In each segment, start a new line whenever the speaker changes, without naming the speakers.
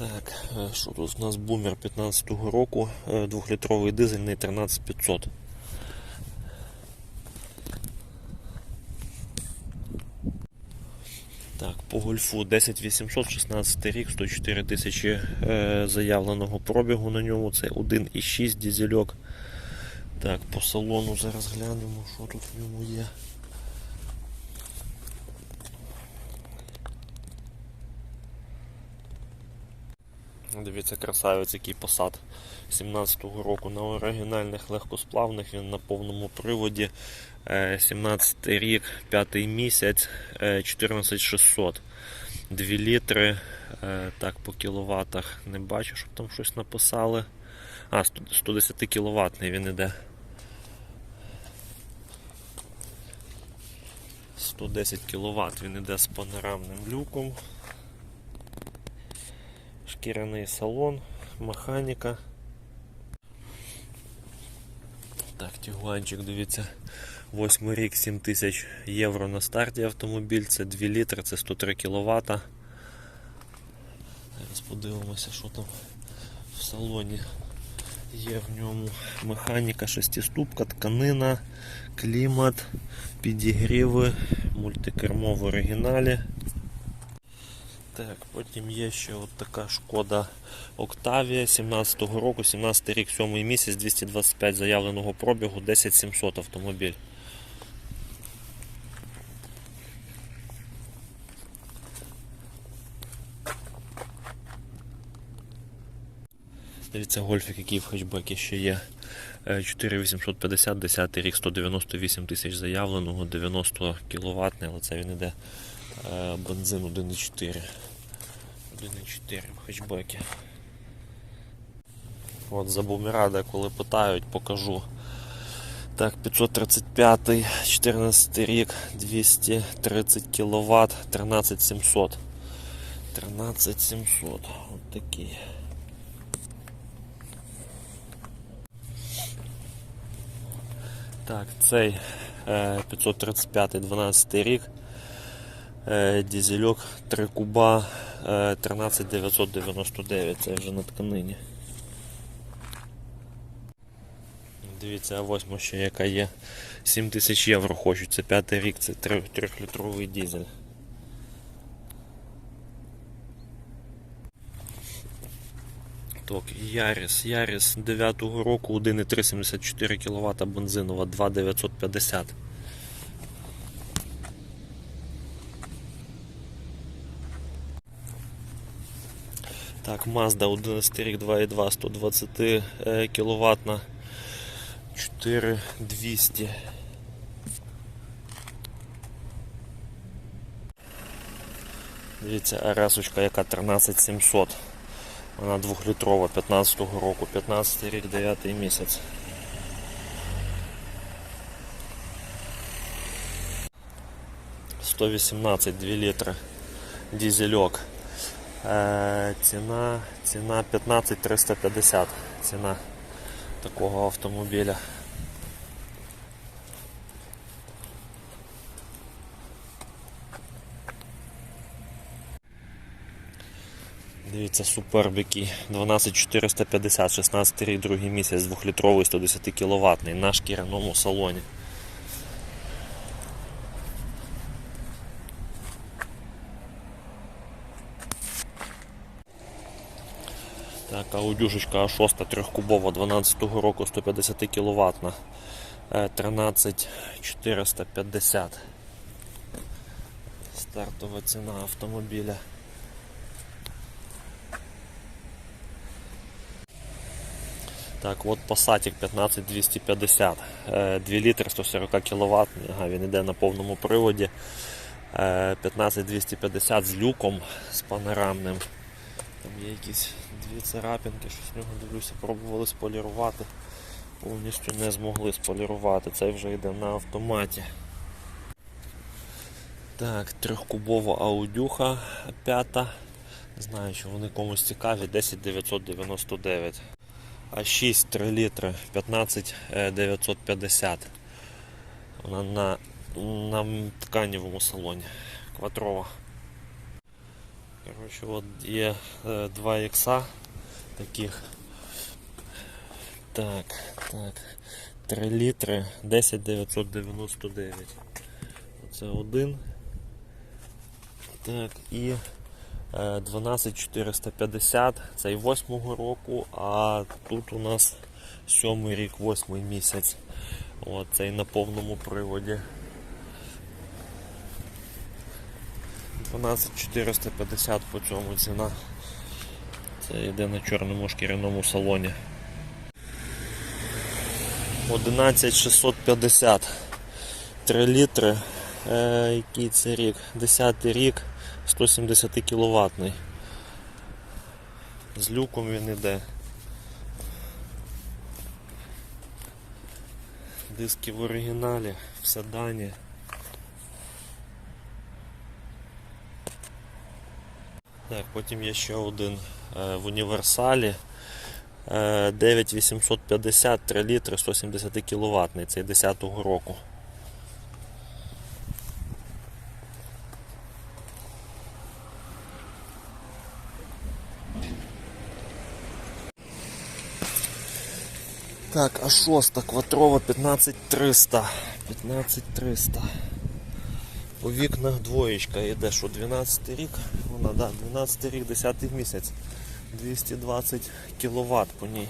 Так, е, що тут у нас бумер 15-го року, е, двохлітровий дизельний 13500. Так, по гольфу 10800, 16 рік, 104 тисячі е, заявленого пробігу на ньому. Це 1,6 дізельок. Так, по салону зараз глянемо, що тут в ньому є. Дивіться, красавець, який посад 17-го року на оригінальних легкосплавних, він на повному приводі. Е, 17 рік, 5 й місяць, е, 14600. 2 літри. е, Так, по кіловатах не бачу, щоб там щось написали. А, 110 кіловатний він іде. 110 кВт він іде з панорамним люком. Шкіряний салон, механіка. Так, тігуанчик, дивіться, 8 рік, 7 тисяч євро на старті автомобіль, це 2 літри, це 103 кВт. Зараз подивимося, що там в салоні є в ньому. Механіка, шестиступка, тканина, клімат, підігріви, мультикермо в оригіналі. Так, потім є ще от така шкода Octavia 17-го року, 17 рік, 7 місяць, 225 заявленого пробігу, 10700 автомобіль. Дивіться, гольфік, який в хетчбекі ще є. Е, 4850, 10 рік, 198 тисяч заявленого, 90 кВт, але це він іде е, бензин 1,4. 1,4 в хетчбекі. От за бумерада, коли питають, покажу. Так, 535, 14 рік, 230 кВт, 13700. 13700. От такий. Так, цей е, 535 12 рік. Е, Дізельок 3 куба е, 13999, це вже на тканині. Дивіться, а восьма ще яка є. 7 тисяч євро хочуть, це п'ятий рік, це 3-літровий дізель. Так, Яріс. Яріс 9-го року 1,374 кВт бензинова 2,950. Так, Mazda 11 рік 2,2 120 кВт на 4200. Дивіться, аресочка яка 13700. Вона двохлітрова 15-го року, 15 рік, 9 місяць. Сто вісімнадцять, 2 літри. Дізельок. Е, ціна, ціна 15 350. Ціна такого автомобіля. Дивіться, супербіки 12450, 16 рік, другий місяць, 2-літровий 110 кВт на шкіряному салоні. Так, аудюшечка А6 трьохкубова 12 року 150 кВт. 13450. Стартова ціна автомобіля. Так, от Passatик 15250, 2 літри 140 кВт, ага, він йде на повному приводі. Е, 15250 з люком, з панорамним. Там є якісь дві царапинки, щось в нього дивлюся, пробували сполірувати. Повністю не змогли сполірувати. Цей вже йде на автоматі. Так, трьохкубова аудюха п'ята. Знаю, чи вони комусь цікаві, 10999. А 6 3 літри 15 е, 950. Вона на, на тканевому салоні. Квадрова. Коротше, от є е, два ікса таких. Так, так. 3 літри 10999. Оце один. Так, і е, 12450, цей 8-го року, а тут у нас 7 рік, 8 місяць. От, цей на повному приводі. 12450 по цьому ціна. Це йде на чорному шкіряному салоні. 11650. 3 літри. Е, який це рік? 10 рік, 170 кВт. З люком він іде. Диски в оригіналі, в седані. Так, потім є ще один в універсалі. Е, 9850 3 літри 170 кВт, цей 10-го року. Так, а шоста кватрова 15300. 15300. У вікнах двоєчка йде, що 12 рік, вона, да, 12 рік, 10 місяць. 220 кВт по ній.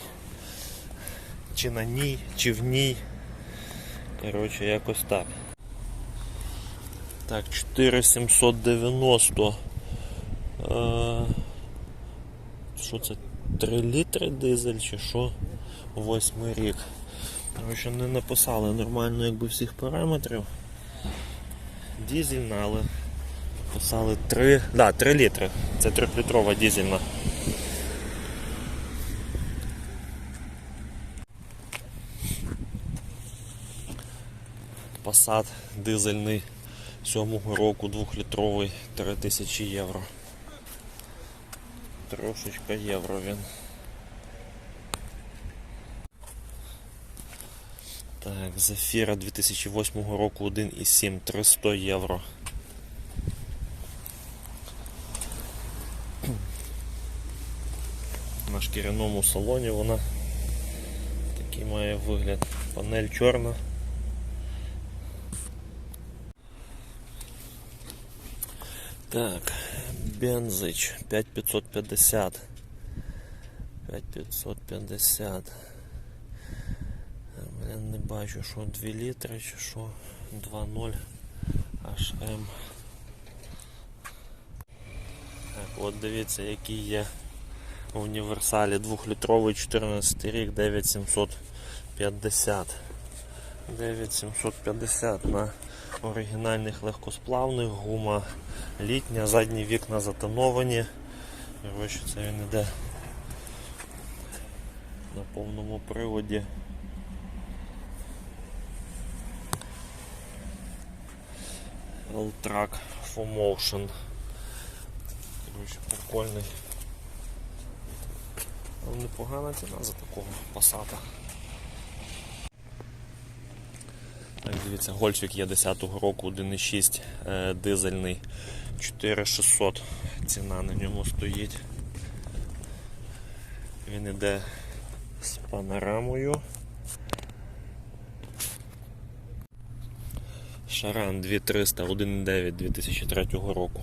Чи на ній, чи в ній. Коротше, якось так. Так, 4790. Е, що це? 3 літри дизель чи що? Восьмий рік. Коротше, не написали нормально якби всіх параметрів. Дізельна, але написали 3. Да, 3 літри. Це 3-літрова дізельна. Passat дизельний 7 року 2-літровий 3000 євро. Трошечка євро він. Так, Зафіра 2008 року 1,7 300 євро. На шкіряному салоні вона такий має вигляд. Панель чорна. Так, Бензич 5550. 5550. Я не бачу, що 2 літри чи що 2.0 HM. Так, от дивіться, який є в універсалі 2-літровий 14 рік 9750. 9750 на оригінальних легкосплавних, гума літня, задні вікна затоновані. Коротше, це він іде на повному приводі. L-Track for Motion. Прикольний. Але непогана ціна за такого пасата. Так, дивіться, гольфік є 10-го року 1.6 е, дизельний 4600 ціна на ньому стоїть. Він іде з панорамою. Шаран 2300 1.9 2003 року.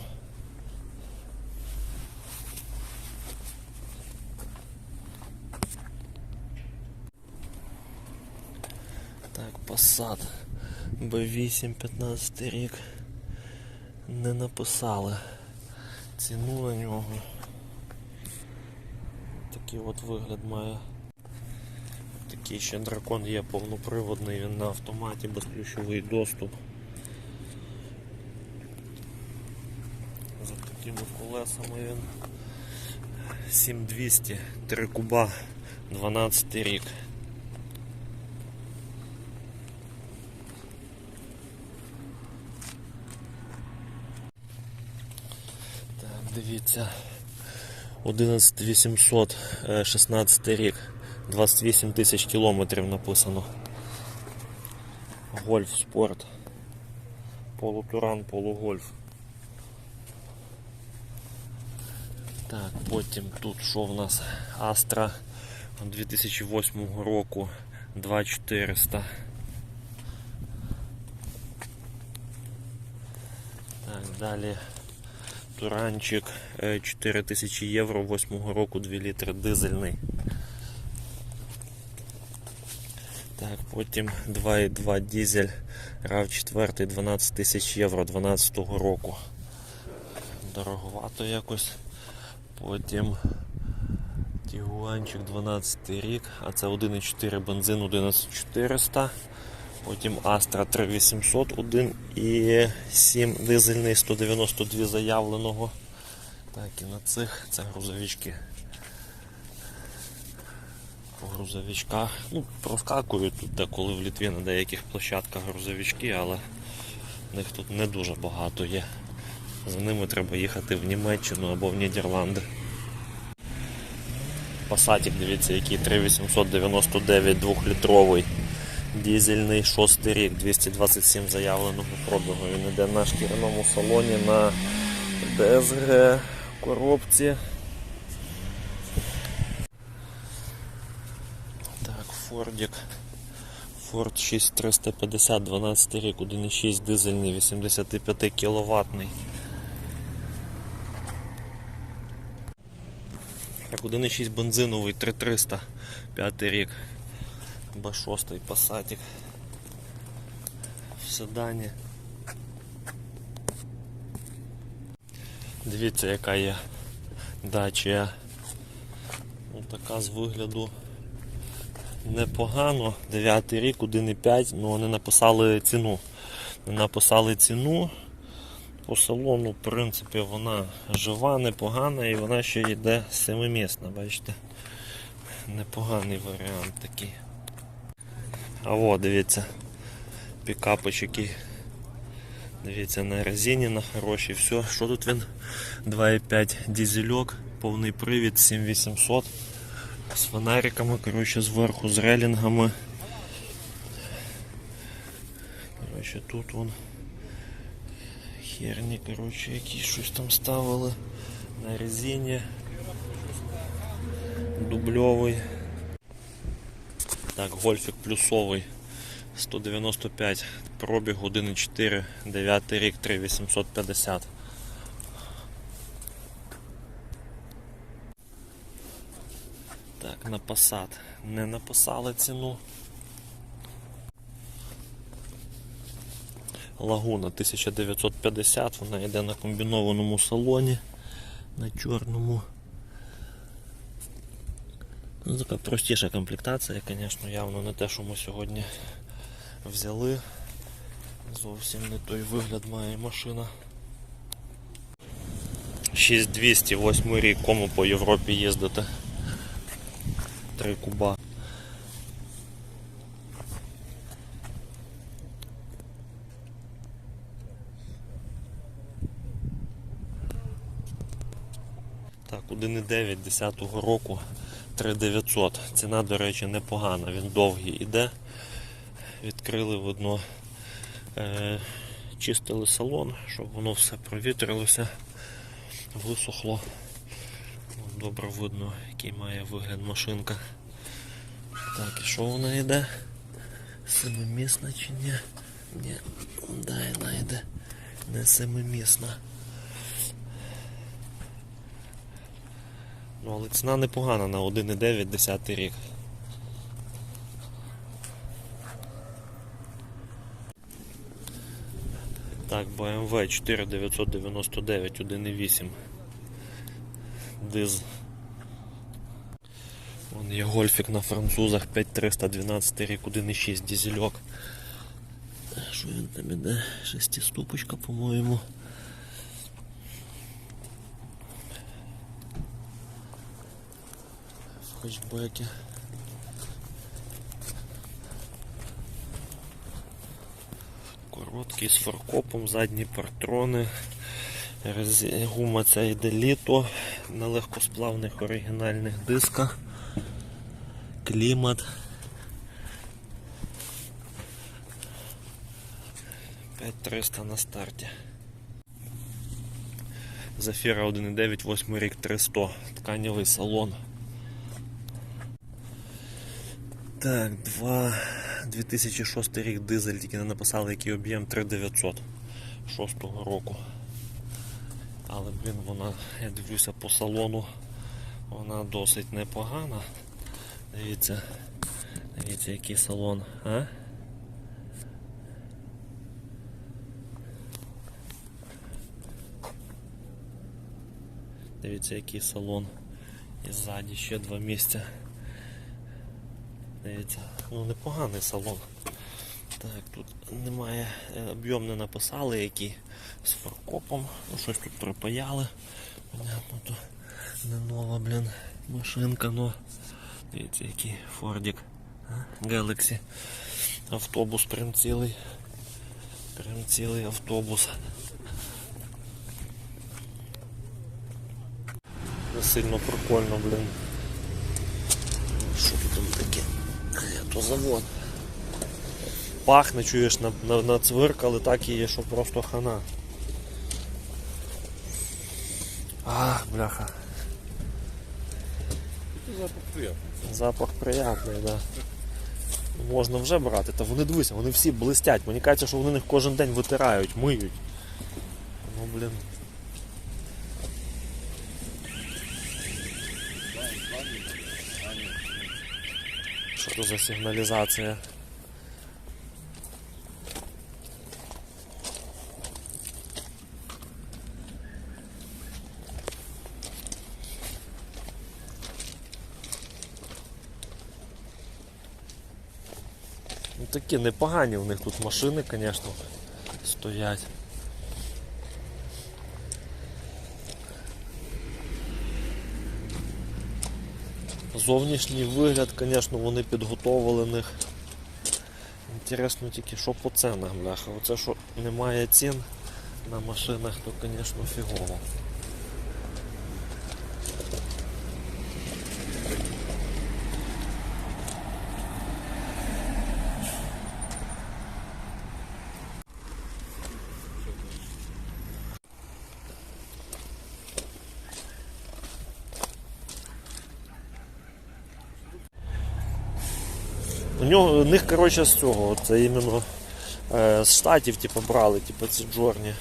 Так, Passat B8 15 рік. Не написали ціну на нього. Такий от вигляд має. Такий ще дракон є повноприводний, він на автоматі, безключовий доступ. За такими колесами він 7200, 3 куба, 12 рік. Так, дивіться. 11800, е, 16 рік, 28 тисяч кілометрів написано. Гольф спорт. Полутуран, полугольф. Так, потім тут що в нас? Astra 2008 року 2400. Так, далі Туранчик е, 4000 євро 8 року 2 літри дизельний. Так, потім 2,2 дизель RAV 4 12 тисяч євро 12 року. Дороговато якось. Потім Тігуанчик 12 рік, а це 1,4 бензин 11400. Потім Astra 3800, 1,7 дизельний 192 заявленого. Так, і на цих це грузовички. По грузовичках. Ну, проскакують тут деколи в Літві на деяких площадках грузовички, але них тут не дуже багато є. За ними треба їхати в Німеччину або в Нідерланди. Пасатік, дивіться, який 3899 2-літровий. Дізельний 6 рік, 227 заявленого пробігу. Він йде на шкіряному салоні на ДСГ коробці. Так, Фордік. Ford 6350, 12 рік, 1,6 дизельний, 85 кіловатний. Так, 1,6 бензиновий, 3300, 5 рік. Б6 пасатик. В седані. Дивіться, яка є дача. Ось така з вигляду непогано. 9 рік, 1,5, ну вони написали ціну. Написали ціну. По салону, в принципі, вона жива, непогана і вона ще йде семимісна, бачите? Непоганий варіант такий. А во, дивіться, пікапич який. Дивіться, на резині, на хорошій, все. Що тут він? 2,5 дізельок, повний привід, 7800. З фонариками, коротше, зверху, з релінгами. Коротше, тут вон херні, коротше, якісь щось там ставили на резині. Дубльовий. Так, гольфік плюсовий 195, пробіг 1,4, 9 рік 3850. Так, на Passat не написали ціну. Лагуна 1950, вона йде на комбінованому салоні, на чорному. Ну, така простіша комплектація, звісно, явно не те, що ми сьогодні взяли. Зовсім не той вигляд має машина. 6208 рік, кому по Європі їздити. Три куба. Так, 1,9 10 року 3900. Ціна, до речі, непогана, він довгий іде. Відкрили видно, е, чистили салон, щоб воно все провітрилося, висохло. Добре видно, який має вигляд машинка. Так, і що вона йде? Семимісна чи ні? Ні, да, вона йде не семимісна. Ну, але ціна непогана на 1,9 10 рік. Так, BMW 4999 1,8. Диз. Вон є гольфік на французах 5312 рік 1,6 дізельок. Що він там іде? Шестиступочка, по-моєму. В хетчбекі. Короткий з фаркопом, задні партрони. Гума ця йде літо на легкосплавних оригінальних дисках. Клімат. 5300 на старті. Зафіра 1.9, 8 рік 300. Тканєвий салон. Так, 2, 2006 рік дизель, тільки не написали, який об'єм 3900 6 року. Але, блін, вона, я дивлюся по салону, вона досить непогана. Дивіться, дивіться, який салон, а? Дивіться, який салон. І ззаді ще два місця. Дивіться, ну непоганий салон. Так, тут немає, е, об'єм не написали, який з фаркопом. Ну щось тут припаяли. Понятно, то не нова, блін, машинка, но дивіться, який Фордік. Galaxy. Автобус прям цілий. Прям цілий автобус. Не сильно прикольно, блін. Що тут там таке? Е, То завод. Пахне, чуєш, на, на, на цвиркали так і є, що просто хана. А, бляха.
Запах приятний.
Запах приятний, да. Можна вже брати, та вони дивися, вони всі блистять. Мені кажеться, що вони їх кожен день витирають, миють. Ну, блін. Що за сигналізація? Ну такі непогані у них тут машини, звісно, стоять. Зовнішній вигляд, звісно, вони підготовлених. Інтересно тільки, що по ценах, бляха. Оце що немає цін на машинах, то, звісно, фігово. Нього них, коротше, з цього, це іменно е, з штатів типу, брали, типу ці джорні.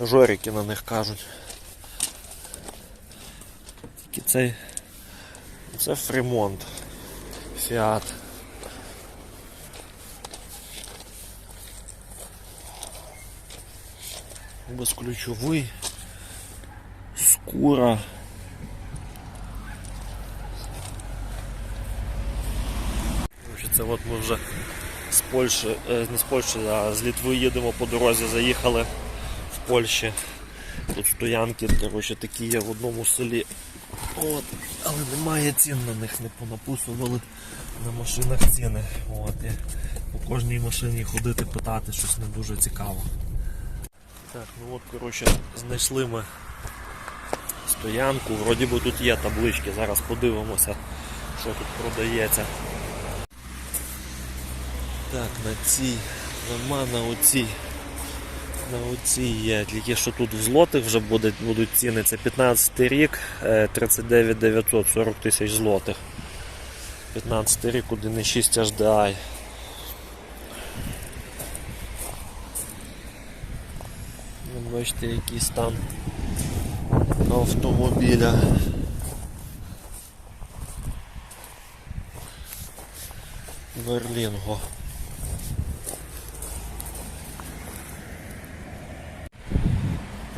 Жорики на них кажуть. Тільки цей. Це Фремонт. Фіат. Безключовий. Скура. Це от ми вже з Польщі, е, не з Польщі, а з Літви їдемо по дорозі, заїхали в Польщі. Тут стоянки коротше, такі є в одному селі. От. Але немає цін на них, не понаписували на машинах ціни. От. І по кожній машині ходити питати щось не дуже цікаво. Так, ну от, коротше, знайшли ми стоянку. Вроді би тут є таблички, зараз подивимося, що тут продається. Так, на цій, нема на оцій. На оцій є, тільки що тут в злотих вже будуть, будуть ціни. Це 15 рік, е, 39 900, 40 тисяч злотих. 15 рік 1,6 HDI. Ну, Бачите, який стан автомобіля. Берлінго.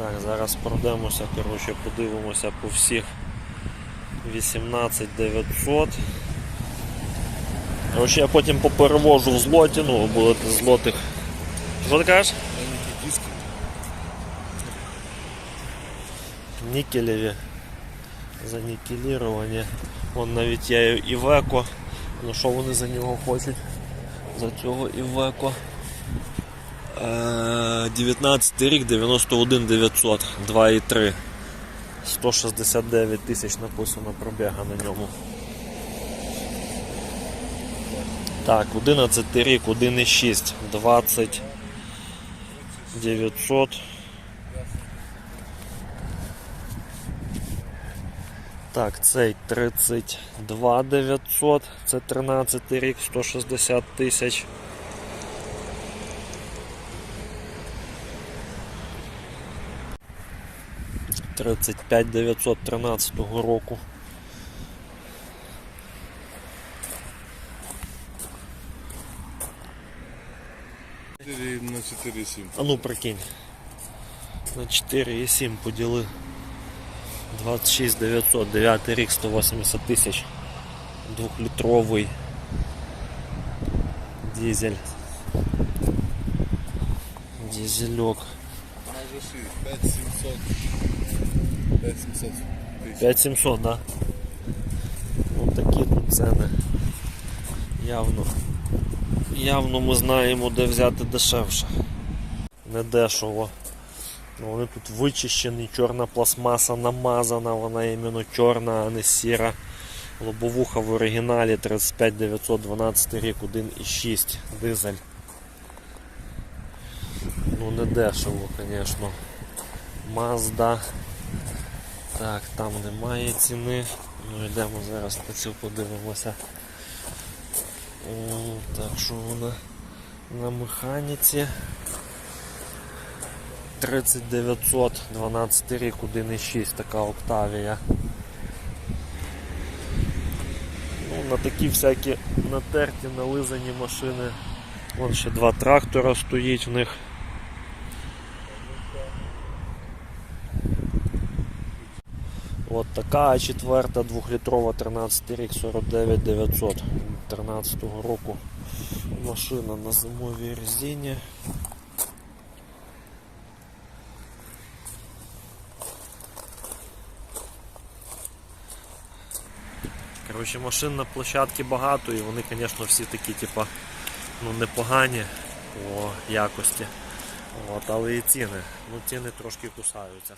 Так, зараз пройдемося, коротше, подивимося по всіх 18 900. Коротше, я потім поперевожу в злоті, ну, будете злотих. Що ти кажеш? Нікелеві. Занікеліровані. Вон навіть є Івеко. Ну що вони за нього хочуть? За цього Івеко. Е, 19 рік, 91 900, 2,3. 169 тисяч написано пробіга на ньому. Так, 11 рік, 1,6, 20 900. Так, цей 32 900, це 13 рік, 160 тисяч. Тридцять п'ять дев'ятсот тринадцятого року.
на 4,7.
А ну прикинь. На 4,7 поділи. 26 900, 9 рік, 180 тисяч. Двухлітровий дизель. Дизельок.
Майже 6. 5700. 5700 тисяч.
5700, да? Ось такі тут ціни. Явно. Явно ми знаємо, де взяти дешевше. Не дешево. Ну, Вони тут вичищені, чорна пластмаса намазана, вона іменно чорна, а не сіра. Лобовуха в оригіналі 35 912 рік, 1,6 дизель. Ну не дешево, звісно. Mazda. Так, там немає ціни. Ну йдемо зараз на цю подивимося. О, так, що вона на механіці. 3900, 12 рік, 1,6 така Октавія. Ну, на такі всякі натерті, нализані машини. Вон ще два трактора стоїть в них. От така четверта двохлітрова 13 рік 49 900 13 року машина на зимовій резині. Коротше, машин на площадці багато і вони, звісно, всі такі, типа, ну, непогані по якості. От, але і ціни. Ну, ціни трошки кусаються.